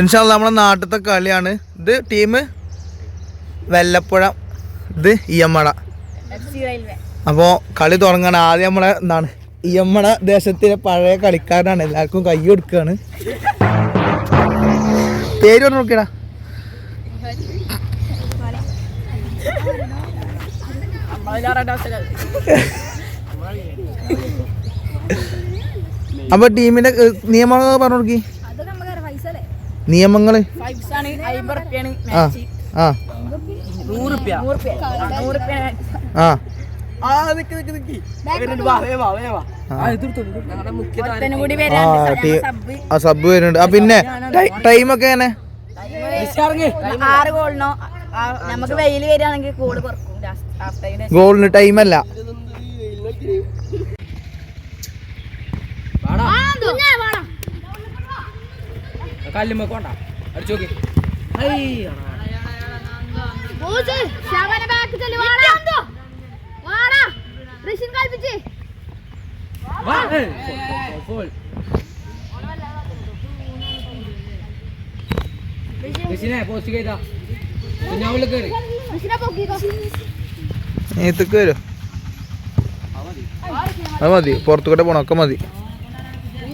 ഇൻഷാല്ല നമ്മുടെ നാട്ടിലത്തെ കളിയാണ്. ഇത് ടീം വെല്ലപ്പുഴ ഇത് ഇയമ്മട അപ്പോൾ കളി തുടങ്ങാൻ ആദ്യം നമ്മളെ എന്താണ് ഇയമ്മട ദേശത്തിലെ പഴയ കളിക്കാരനാണ്. എല്ലാവർക്കും കൈ കൊടുക്കുകയാണ് പേര് പറഞ്ഞു നോക്കിയടാ അപ്പൊ ടീമിന്റെ നിയമം പറഞ്ഞു കൊടുക്കി. നിയമങ്ങൾ? ആ ആ. ആ സബ്. വരുന്നുണ്ട്. ആ പിന്നെ ടൈമൊക്കെ എങ്ങനെ? ആറ് ഗോളിനോ. നമുക്ക് വെയിൽ വരികയാണെങ്കിൽ ഗോളിന് ടൈമല്ല. കല്ലുമ്മക്കോണ്ട. അടിച്ചു നോക്കി. പോസ്റ്റ് ചെയ്താ. കുഞ്ഞാവുള്ളിൽ കയറി നേരത്തേക്ക് വരും. അത് മതി പുറത്തുകൂടെ പോണം ഒക്കെ മതി.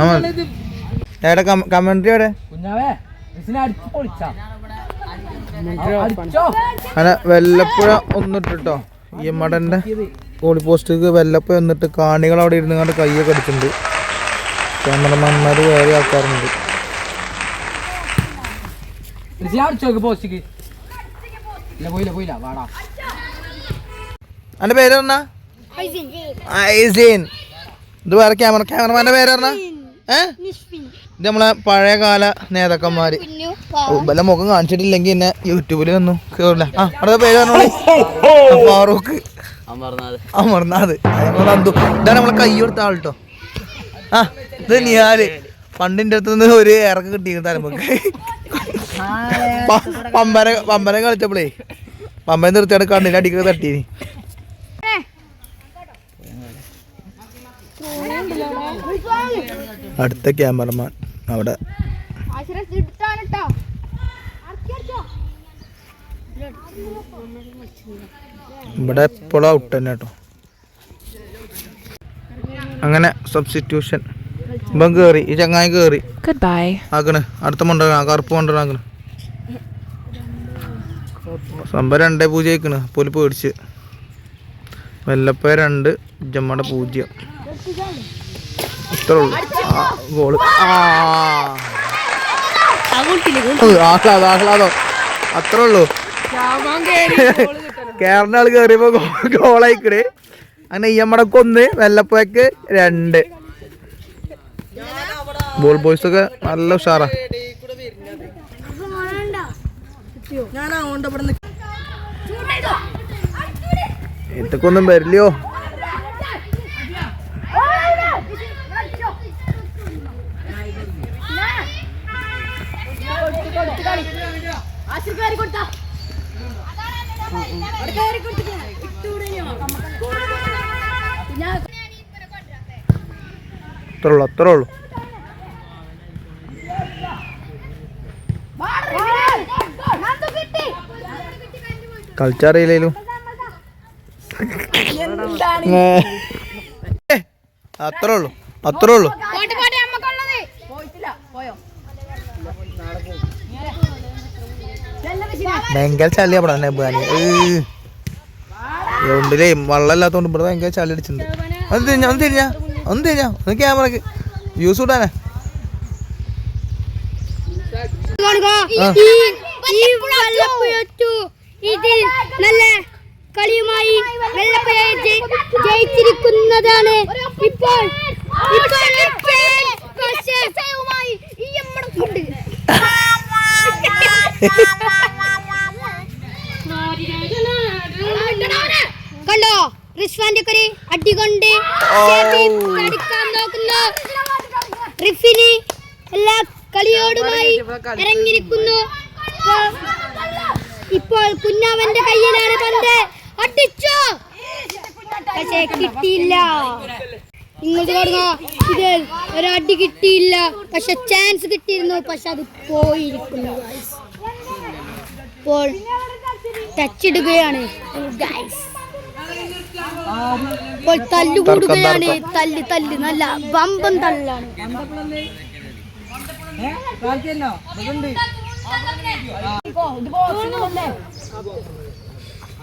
ആ മതി. എവിടെ കമൻട്രി എവിടെ? അങ്ങനെ വെല്ലപ്പുഴ ഒന്നിട്ടിട്ടോ? ഈ മടന്റെ കോളി പോസ്റ്റിക്ക് വെല്ലപ്പുഴ ഒന്നിട്ട് കാണികൾ അവിടെ ഇരുന്ന് കണ്ട് കൈയൊക്കെ അടിച്ചിട്ടുണ്ട്. ക്യാമറമാന്മാർ വേറെ ആൾക്കാരുണ്ട്. പോസ്റ്റിക്ക് പോയില്ല പോയില്ല. വാടാ. അന്റെ പേര് പറഞ്ഞ? ഐസീൻ. ഇത് വേറെ ക്യാമറ ക്യാമറമാന്റെ പേര് പറഞ്ഞാ? ഇത് നമ്മളെ പഴയകാല നേതാക്കന്മാര്. വല്ല മുഖം കാണിച്ചിട്ടില്ലെങ്കിൽ എന്നെ യൂട്യൂബിൽ ഒന്നും കേറില്ല ആ അടുത്ത പേര് പറഞ്ഞോളി. ഫാറൂഖ്. അമർനാഥ്. അതേപോലെ ഇതാണ് നമ്മളെ കൈ കൊടുത്ത ആൾട്ടോ ആ ഇത് നിയാൽ പണ്ടിന്റെ അടുത്ത് നിന്ന് ഒരു ഇറക്ക് കിട്ടിയിരുന്നു തലമുക്ക് പമ്പര പമ്പര കളിച്ചപ്പോളേ പമ്പര നിർത്തിയാണ് കണ്ണിന് അടിക്കുക തട്ടീനി. അടുത്ത ക്യാമറമാൻ അവിടെ. ഇവിടെ എപ്പോഴും ഔട്ട് തന്നെ കേട്ടോ അങ്ങനെ സബ്സ്റ്റിറ്റ്യൂഷൻ ഇപ്പം കേറി ഈ ചങ്ങായി കേറി. Goodbye. ആക്കണ് അടുത്ത മണ്ട കറുപ്പ് മണ്ടന ആക്കണ്. സംഭവം രണ്ടേ പൂജ്യം ആയിക്കണ് പോലും പേടിച്ച്. വെല്ലപ്പ രണ്ട് ജമ്മയുടെ പൂജ്യം. ഇത്രേ ഉള്ളൂ. ആ, ഗോൾ. ആ. ഉം, ആഹ്ലാദം ആഹ്ലാദം. അത്രേ ഉള്ളൂ. കേരള കേറിയപ്പോ ഗോളായിക്കണ്. അങ്ങനെ ഇയമ്മടക്ക് ഒന്ന് വെല്ലപ്പോയക്ക് രണ്ട്. ബോൾ ബോയ്സ് ഒക്കെ നല്ല ഉഷാറാ. ഇതൊക്കെ ഒന്നും വരില്ലയോ? അത്രേ ഉള്ളൂ അത്രേ ഉള്ളൂ കളിച്ചറിയില്ലേലും അത്രേ ഉള്ളൂ അത്രേ ഉള്ളൂ ഭയങ്കര ചളി അവിടെ നെബാനി ഗ്രൗണ്ടിലേ വെള്ളമില്ലാത്തോണ്ട് ഇവിടെ ഭയങ്കര ചളി അടിച്ചിട്ടുണ്ട്. ഒന്ന് തിരിഞ്ഞ ഒന്ന് തിരിഞ്ഞ ഒന്ന് തിരിഞ്ഞ ഒന്ന് ക്യാമറക്ക്. യൂസ് ഇടാനാ നല്ല കളിയുമായി ജയിച്ചിരിക്കുന്നതാണ്. ഇപ്പോൾ ഇപ്പോൾ കണ്ടോ? റിസ്വാന്റെ ഒരു അടികൊണ്ട് ഷെഫി തടുക്കാൻ നോക്കുന്നു. റിഫിനി എല്ലാ കളിയോടുമായി ഇറങ്ങിയിരിക്കുന്നു. ഇപ്പോൾ- കുഞ്ഞാവന്റെ കയ്യിലാണ് പന്ത്. അടിച്ചു? പക്ഷേ കിട്ടിയില്ല. ഇങ്ങോട്ട് കാണുക. ഇത് ഒരടി കിട്ടിയില്ല. പക്ഷെ ചാൻസ് കിട്ടിയിരുന്നു. പക്ഷെ അത് പോയിരിക്കുന്നു. ഇപ്പോൾ ടച്ച് ഇടുകയാണ്. Guys. ഇപ്പോൾ തല്ല് കൂടുകയാണ്. തല്ല് തല്ല്. നല്ല വമ്പൻ തല്ലാണ്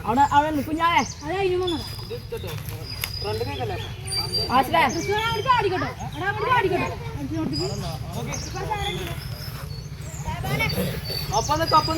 അവിടെ ആശ്രേ ഒപ്പം നിക്ക് ഒപ്പം.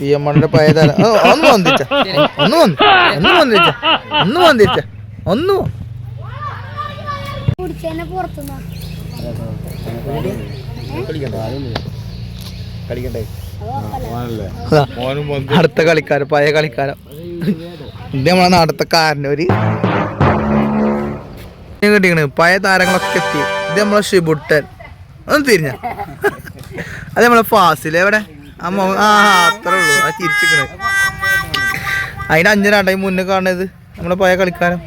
പി എം മണിയുടെ പഴയ തല ഒന്ന് വന്നിച്ച ഒന്ന് വന്നു ഒന്ന് വന്നിച്ച ഒന്ന് വന്നിച്ച ഒന്ന് അടുത്ത കളിക്കാരൻ പഴയ കളിക്കാരൻ. ഇത് നമ്മളെ നാടത്തെ കാരനൊരു കിട്ടിക്കണ്. പഴയ താരങ്ങളൊക്കെ എത്തി. ഇത് നമ്മളെ ഷിബുട്ടൻ. ഒന്ന് തിരിഞ്ഞ. അത് നമ്മളെ ഫാസിൽ. എവിടെ? ആ ആ അത്രേ ഉള്ളൂ. ആ അഞ്ചിനാട്ടായി മുന്നേ കാണുന്നത്. നമ്മളെ പോയ കളിക്കാരൻ.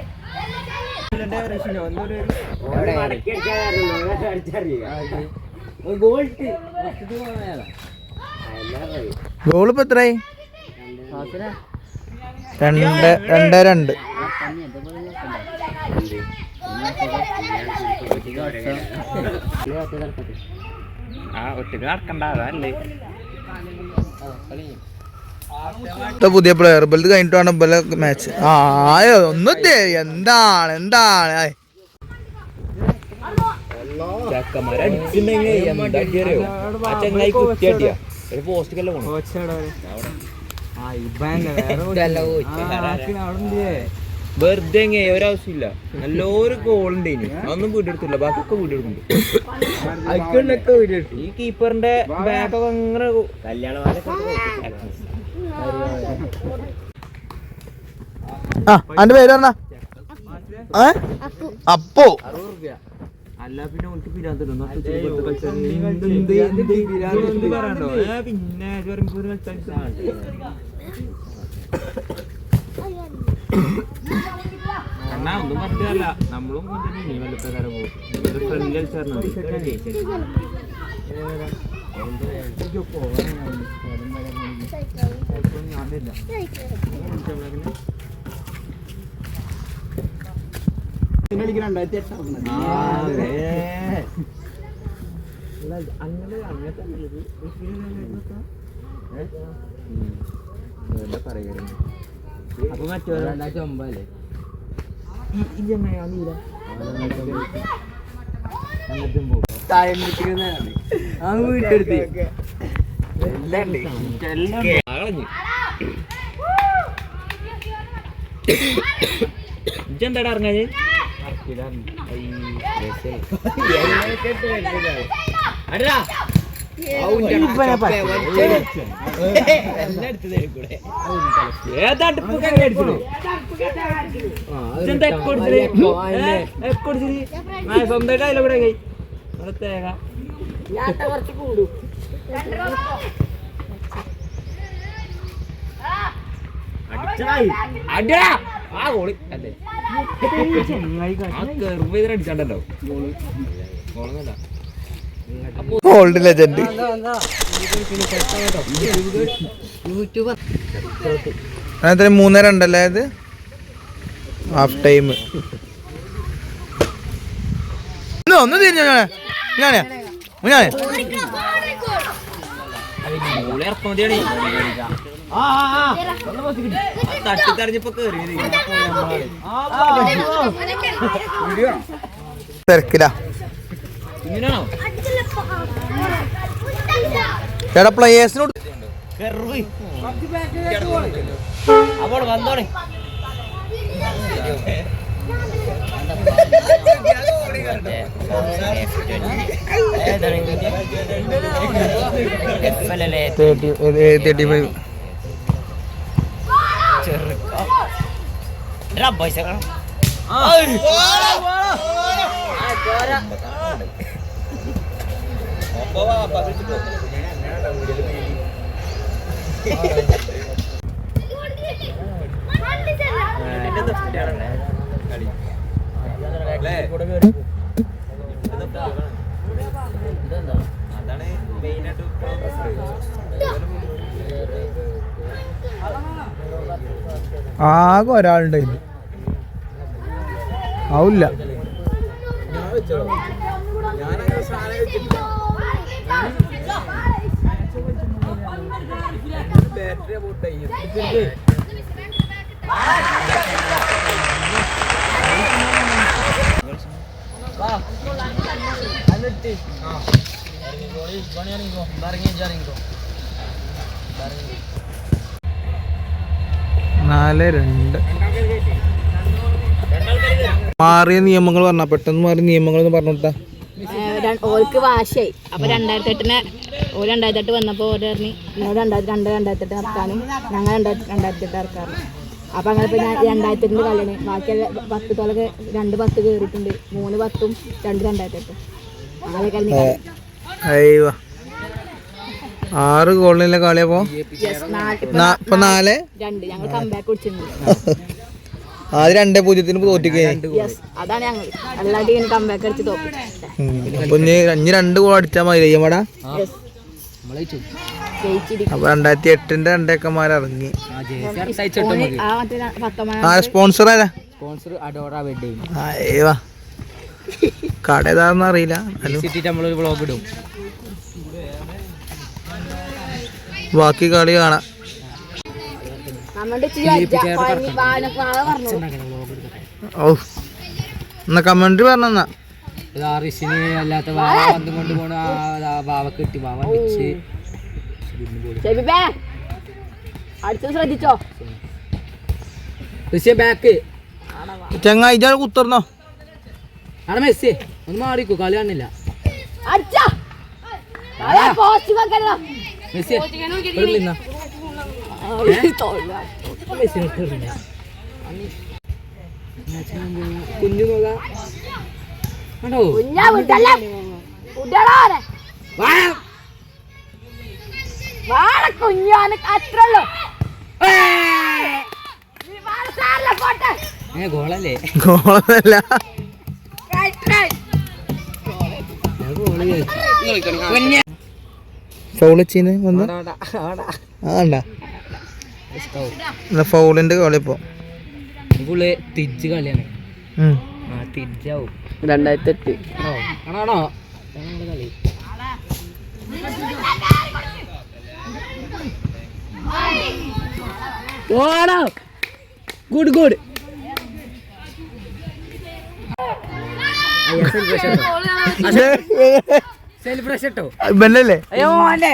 ഗോൾ എത്രയായി രണ്ട് രണ്ട് രണ്ട്. ഇപ്പൊ പുതിയ പ്ലെയർ ബലത് കഴിഞ്ഞിട്ടാണ് ബല മാച്ച് ആ ആയോ? ഒന്നും എന്താണ് എന്താണ്? ആയ്. വെറുതെ ഒരാവശ്യമില്ല. നല്ലൊരു ഗോൾ ഉണ്ട് ഇനി. അതൊന്നും വീടെടുത്തില്ല ബാക്കിയൊക്കെ വീടെടുക്കും ഈ കീപ്പറിന്റെ ബാക്കൊക്കെ അങ്ങനെ ആ. അന്റെ പേര് പറഞ്ഞ? അപ്പോ. അല്ല പിന്നെ ഓൾക്ക് പിന്നെ എന്നാ ഒന്നും പറഞ്ഞിട്ടല്ല. നമ്മളും ഇനി വല്ലത്തെ കാലം പോകും ഫ്രണ്ട്ലി കളിച്ചായിരുന്നു അങ്ങനെ അങ്ങനത്തെ പറയുന്നത് അപ്പൊ മറ്റോ രണ്ടായിരത്തി ഒമ്പതല്ലേ? ആ നീല ഇജെന്താടാ ഇറങ്ങാഞ്ഞ് അടാ സ്വന്തമായിട്ട് അതിലെ കൂടെ കൈ. ആ ഗോളി. ആ കെർവ് ചെയ്തിട്ട് അടിച്ചാണ്ടല്ലോ. ഓൾഡ് ലെജൻഡ് അതിന് മൂന്നര ഉണ്ടല്ലേ ഇത്? ഹാഫ് ടൈം ഒന്ന് തിരിഞ്ഞു ഞാനേ? ഞാനേ? മതിയാണ് തട്ടി തടഞ്ഞപ്പോ കേറിയത് തിരക്കില്ല ഇങ്ങനെയാണോ എടാ പ്ലേയേഴ്സിനോട് അപ്പോൾ അതാണ് മെയിൻ ആകെ ഒരാളുണ്ടായിരുന്നു ആവില്ല. നാല് രണ്ട്. മാറിയ നിയമങ്ങൾ പറഞ്ഞ പെട്ടെന്ന് മാറിയ നിയമങ്ങൾ എന്ന് പറഞ്ഞു കൊടുത്താ ഓൾക്ക് വാശയായി. അപ്പൊ രണ്ടായിരത്തി എട്ടിന് ഓര് രണ്ടായിരത്തി വന്നപ്പോൾ ഓരോ ഓര് ഞങ്ങൾ നിങ്ങൾ രണ്ടായിരത്തി രണ്ട് രണ്ടായിരത്തി എട്ട് ഇറക്കാനും ഞങ്ങൾ രണ്ടായിരത്തി രണ്ടായിരത്തി എട്ട് അപ്പം അങ്ങനെ ഇപ്പൊ ഞാൻ രണ്ടായിരത്തി എട്ടിന്റെ കളിയാണ് ബാക്കിയുള്ള പത്ത് തോലൊക്കെ രണ്ട് പത്ത് കയറിയിട്ടുണ്ട് മൂന്ന് പത്തും രണ്ട് രണ്ടായിരത്തി എട്ടും അങ്ങനെ കളി. അയ്യോ. ആറ് ഗോളിലെ കളിയപ്പോ ഇപ്പൊ? നാല്? രണ്ട്. ഞങ്ങൾ കമ്പാക്ക് കുടിച്ചിട്ടുണ്ട് ആദ്യം രണ്ടേ പൂജ്യത്തിന് തോറ്റിക്കേ അപ്പൊ ഇനി രണ്ട് ഗോൾ അടിച്ചാൽ മതി അയ്യമ്മടാ യെസ് നമ്മളെ ജയിച്ചു ജയിച്ചിരിക്കും അപ്പൊ രണ്ടായിരത്തി എട്ടിന്റെ രണ്ടേക്കന്മാർ ഇറങ്ങി ആ സ്പോൺസർ ആരാ സ്പോൺസർ അഡോറ വെഡിങ് കട ഏതാണെന്ന് അറിയില്ല നമ്മളൊരു വ്ളോഗ് ഇടും ബാക്കി കളി കാണാം ഓ എന്നാ കമന്റ് പറഞ്ഞെന്നാ ഇത് ആറിസിന് അല്ലാത്ത വാവ പന്തും കൊണ്ട് പോണ ആ വാവ കിട്ടി. വാവ അടിച്ച് അടുത്തത് ശ്രദ്ധിച്ചോ? ഋഷിയ ബാക്ക്. ചങ്ങായി ഇജാ കുത്തർന്നോ? ആണ് മെസ്സി? ഒന്ന് മാറിക്കോ കളി കാണില്ല മെസ്സി. കുഞ്ഞു നോക്ക കുഞ്ഞാ വിട്ടല്ലേ? വിടടാ അവനെ. വാ. വാഴ കുഞ്ഞാന് അത്രല്ലോ നീ വാഴ സാറില്ല പോട്ടെ. ഗോളല്ലേ? വന്ന്? ഫൗളിന്റെ കളി ഇപ്പൊ. തിരിച്ച് കളിയാണ്. തിരിച്ചാവും. രണ്ടായിരത്തി എട്ട് ആണോ? കളി ഓടാ. Good good. സെലിബ്രേഷൻ കേട്ടോ ഇവനല്ലേ? അയ്യോ അല്ലേ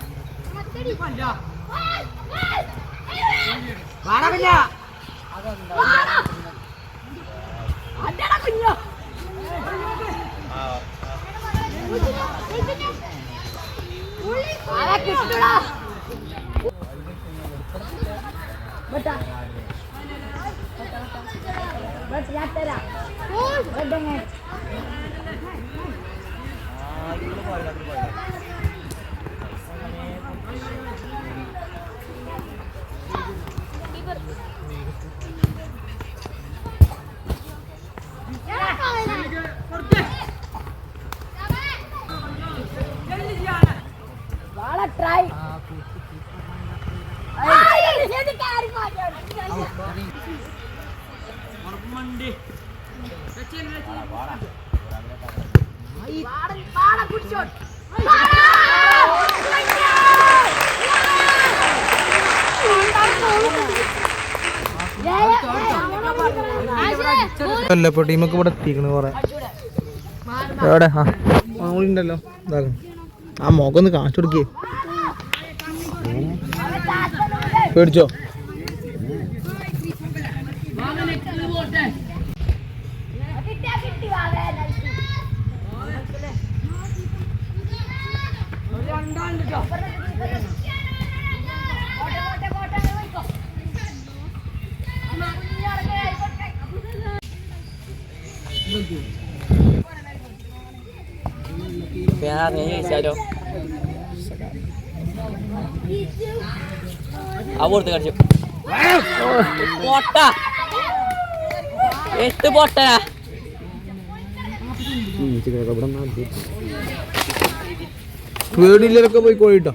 വാട ആരാ കിട്ടടാ ബട്ടാ ബട്ട് ഞാൻ തരാം ബട്ടങ്ങ വാള ട്രൈ അല്ല ടീമൊക്കെ ഇവിടെ എത്തിക്കണ് കൊറേ. എവിടെ? ആ ഉണ്ടല്ലോ. ഇതാക്കണം ആ മോക്കൊന്ന് കാണിച്ചു കൊടുക്കേ. പേടിച്ചോ? ചോദിച്ചാലോ ആ പുറത്ത് കടിച്ചു പൊട്ട എട്ട് പൊട്ടനാ പേടിയില്ലൊക്കെ പോയി കോഴിട്ടോ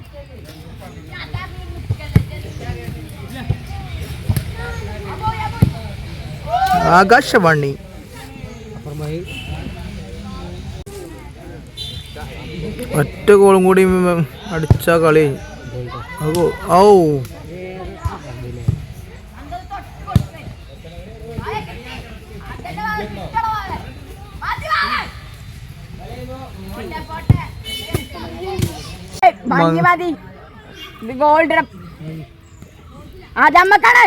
ആകാശവാണി. ഒറ്റ ഗോളും കൂടി അടിച്ച കളി. ഔ. മതി ഗോൾഡ് അതമ്മക്കാണ്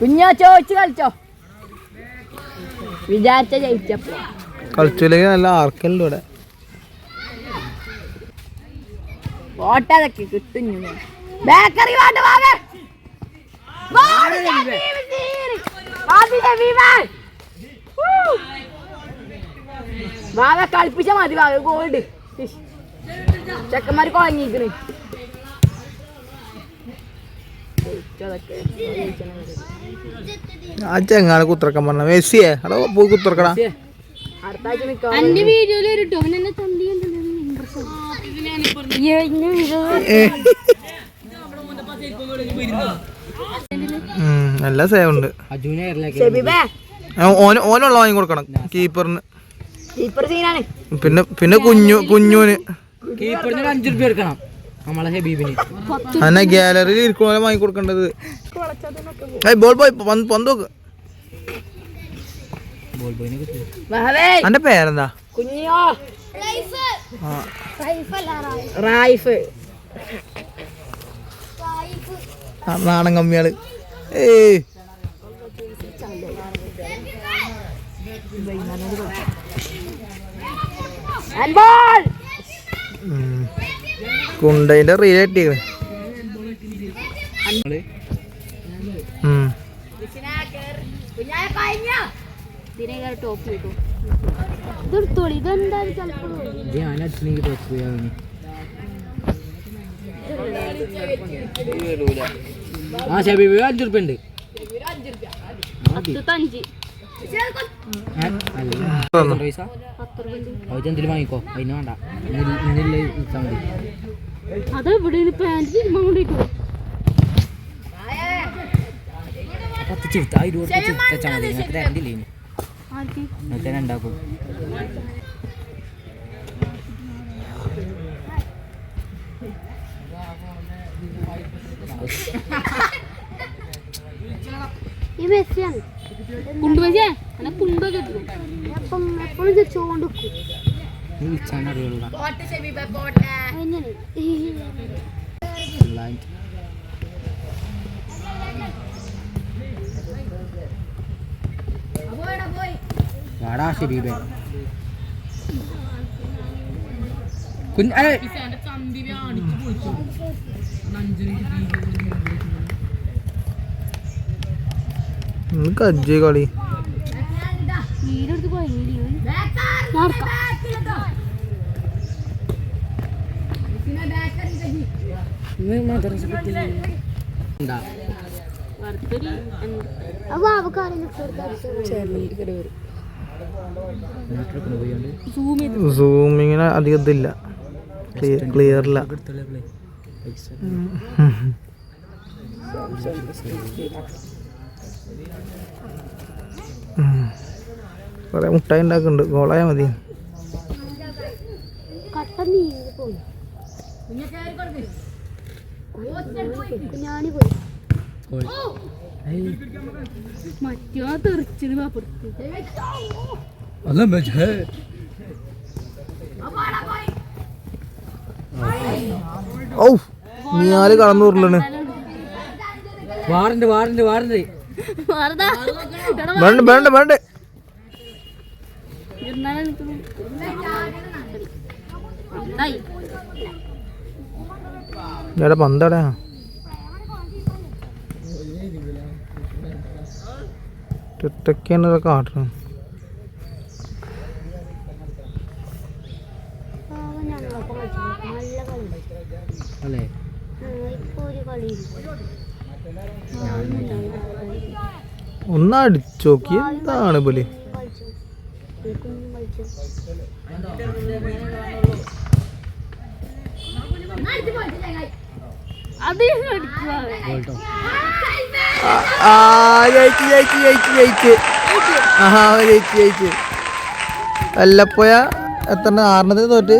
കുഞ്ഞോ ചോദിച്ചു കളിച്ചോ? വിചാരിച്ച ജയിച്ചപ്പോ. കളിച്ചില്ലെങ്കിൽ നല്ല ആർക്കലുണ്ട് ഇവിടെ. ഓട്ടതൊക്കെ കിട്ടും ബേക്കറി വേണ്ട വാവേ വാവ കളിപ്പിച്ച മതി വാവ ഗോൾഡ് ചെക്കന്മാർ കുഴങ്ങിക്കണ് ആ ചെങ്ങാണ് കുത്തിറക്കാൻ പറഞ്ഞ മെസ്സിയെ അവിടെ പോയി കുത്തിറക്കടാ അടുത്ത ആഴ്ച മിക്കവാറും എന്റെ വീഡിയോയിൽ ഒരു തന്തി ഉം, നല്ല സേവ് ഉണ്ട് ഓനുള്ള വാങ്ങി കൊടുക്കണം. കീപ്പറിന്. പിന്നെ പിന്നെ കുഞ്ഞു കുഞ്ഞുവിന് കീപ്പറിന് അഞ്ചു റുപ്യ എടുക്കണം നമ്മളെ ഹബീബിന് അന്നെ ഗാലറിയിൽ ഇരിക്കുന്ന വാങ്ങി കൊടുക്കേണ്ടത്? ബോൾ ബോയ് പന്ത് നോക്ക് ബോൾ ബോയിനെ കിട്ടും വാവേ അന്റെ പേരെന്താ? കുഞ്ഞിയോ. റായിഫ് ആ, നാടൻ കമ്മിയാൾ. ഏ. കുണ്ടയിന്റെ റീൽ കിട്ടിയത് ടോപ്പ് കിട്ടും ഇതെടുത്തോളി ഇതെന്തായാലും ചിലപ്പോൾ ഞാൻ അടിച്ചില്ലെങ്കിൽ തോക്കുകയാണ് ആ ഷബീബ് അഞ്ചു റുപ്യ ഉണ്ട് എന്തെങ്കിലും വാങ്ങിക്കോ. അതിന് വേണ്ട. ഇന്നില്ല ഇട്ടാൽ മതി. അത് ഇവിടെ പാന്റ് കൊണ്ടിട്ടു പത്ത് ചിരുത്ത ഇരുപത് ചിരുത്ത മതി നിങ്ങൾക്ക് തന്നെ ഉണ്ടാക്കും ഈ മെസ്സിയാണ് കുണ്ടുവച്ചേ എന്നെ കുണ്ടോ കിട്ടും അപ്പം എപ്പോഴും ചോദിച്ചോണ്ട് നീ വിളിച്ചാൽ അറിയുള്ളൂ എങ്ങനെ വാടാ ഷബീബേ കുഞ്ഞ് ഏയ്. കജ്ജി കളി. മദ്രസ ഉണ്ടാ വറുത്തൊരു അപ്പൊ സൂമിങ്ങിന് അധികം ഇതില്ല. ക്ലിയർ ഇല്ല കുറേ മുട്ടായി ഉണ്ടാക്കുന്നുണ്ട്. ഗോളായാൽ മതി. നീങ്ങി പോയി. പാപ്പുറത്ത് ഔ ഞാൽ കടന്നൂറിലാണ് വാറുണ്ട് വാറുണ്ട് വാറുണ്ട് വേണ്ട വേണ്ട വേണ്ട. പന്തടാ ഒറ്റയ്ക്കാണ് ഇതൊക്കെ കാട്ടുന്നത് അല്ലേ? ഒന്ന് അടിച്ചോക്കി എന്താണ് പോലെ അത് അടിക്കുക ആ ജയിച്ച് ജയിച്ച് ജയിച്ച് ജയിച്ച്. ആഹാ ജയിച്ച് ജയിച്ച്. വല്ലപ്പോയ എത്ര ആറിനത്തിന് തോറ്റ്?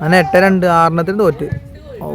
അങ്ങനെ എട്ട് രണ്ട് ആറിനത്തിന് തോറ്റ്. ഓ